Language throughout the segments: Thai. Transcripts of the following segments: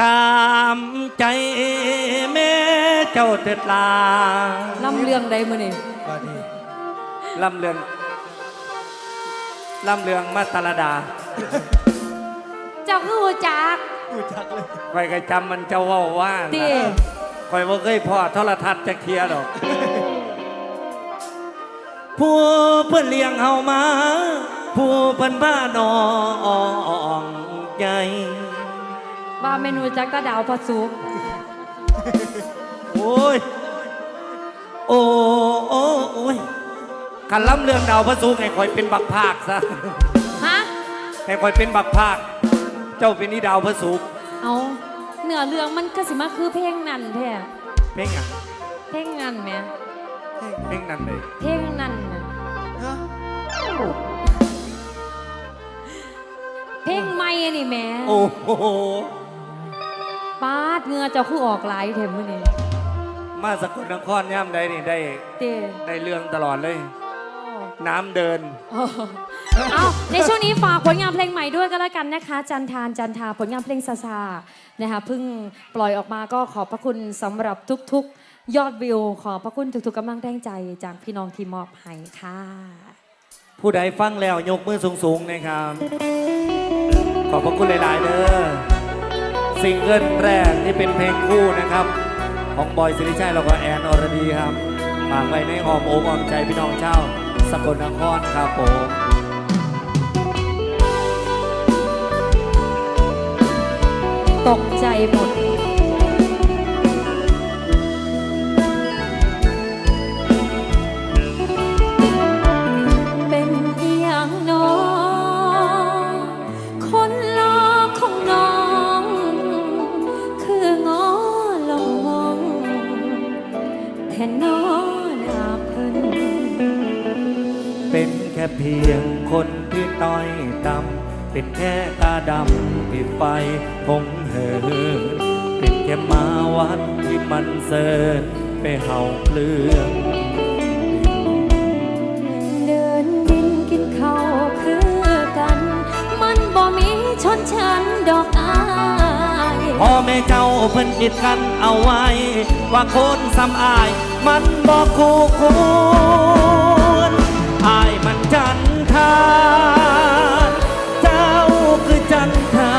ตามใจแม่เจ้าเถิดลาลำเรื่องใดมื้อนี่บาดนีลำเลืองลำเลืองมาตาลดาเจ้าคือหูจักกูจักเลยคอยก็จำมันเจ้าเว่าว่าตินะคอยว่าเคยพอโทรทัศน์จะเคลียร์ดอก ผู้เพื่อนเลี้ยงเฮามา ผู้เพิ่นบ้านองใหญ่ ว่าเมนูจักตาดาวพอสุกโอ้ย โอ้โอ้โอ้ยขันล้ำเรื่องดาวพระสุกให้คอยเป็นบักภาคซะฮะ ให้คอยเป็นบักภาค เจ้าเป็นนี่ดาวพระสุกเอาเนื้อเรื่องมันก็สิมาคือเพลงนั่นแท้เพลงอะเพลงนั่นแหมเพลงนั้นเลยเพลงนั่นน่ะฮะเพลงใหม่นี่แหม โอ้โหปา ดเหงือเจ้าคือออกหลายเทมมื้อนี้มาสกลนครย่ำใดนี่ได้เต้ได้เรื่องตลอดเลย น้ำเดินเอาเอาในช่วงนี้ฝากผลงานเพลงใหม่ด้วยก็แล้วกันนะคะ จันทานจันทาผลงานเพลงซาซานะคะเพิ่งปล่อยออกมาก็ขอบพระคุณสำหรับทุกๆ ยอดวิว ขอบพระคุณทุกๆกำลังแรงใจจากพี่น้องที่มอบให้ค่ะ ผู้ใดฟังแล้วยกมือสูงๆนะครับขอบพระคุณหลายๆเด้อ ซิงเกิลแรกที่เป็นเพลงคู่นะครับ ของบอยสิริชัยแล้วก็แอนอรดีครับฝากไว้ในอ้อมอกอ้อมใจพี่น้องเจ้าสกลนครครับผมตกใจหมด แค่นอนาเพิ่นเป็นแค่เพียงคนที่ต้อยต่ำเป็นแค่ตาดำที่ไฟคงเหินเป็นแค่มาวัดที่มันเสินไปเห่าเปลือง เจ้าเพิ่นคิดกันเอาไว้ ว่าคนซ้ำอาย มันบอกคู่ควรอายมันจันทานเจ้าคือจันทา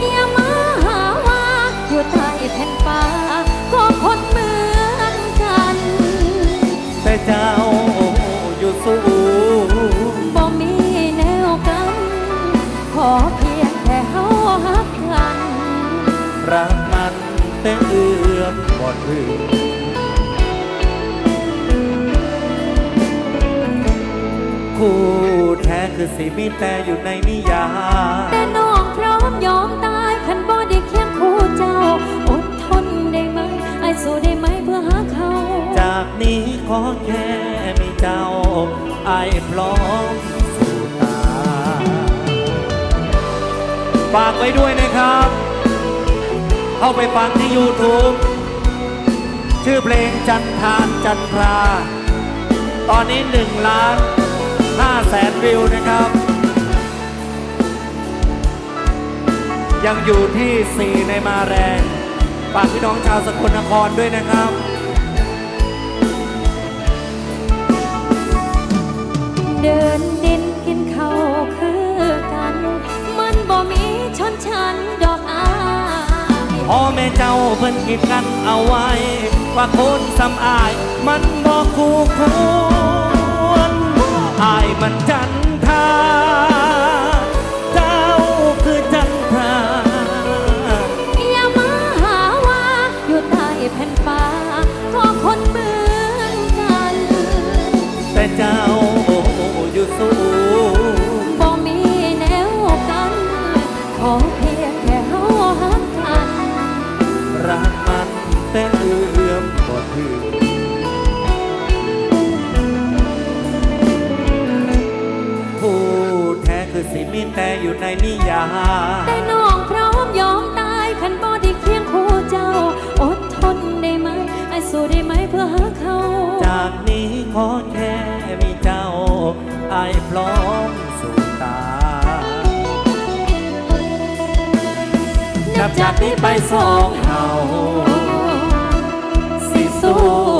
อย่ามาหาว่าอยู่ใต้แผ่นฟ้าก็คนเหมือนกัน แต่เจ้า แต่เอื้อมบ่ถึงคู่แท้คือสิมีแต่อยู่ในนิยายแต่น้องพร้อมยอมตายคันบ่ได้เคียงคู่เจ้า อดทนได้ไหมไอ้สู้ได้ไหมเพื่อหาเขา จากนี้ขอแค่มีเจ้าไอายพร้อมสู่ตาฝากไว้ด้วยนะครับ เข้าไปฟังที่ YouTube ชื่อเพลงจันทานจันทรา ตอนนี้1ล้าน5แสนวิวนะครับ ยังอยู่ที่ 4 ในมาแรงฝากพี่น้องชาวสกลนครด้วยนะครับเดิน เจ้าเพิ่นกิดกันเอาไว้ ว่าคนสำอายมันบอกคู่ควรอายมันจันทา มบ่ถึงผู้แท้คือสิมีแต่อยู่ในนิยายแต่น้องพร้อมยอมตายคันบ่ได้เคียงคู่เจ้า อดทนได้ไหมไอ้สู้ได้ไหมเพื่อหาเขา จากนี้ขอแค่มีเจ้าไอายพร้อมสู่ตานับจากนี้ไปสองเฮา Oh.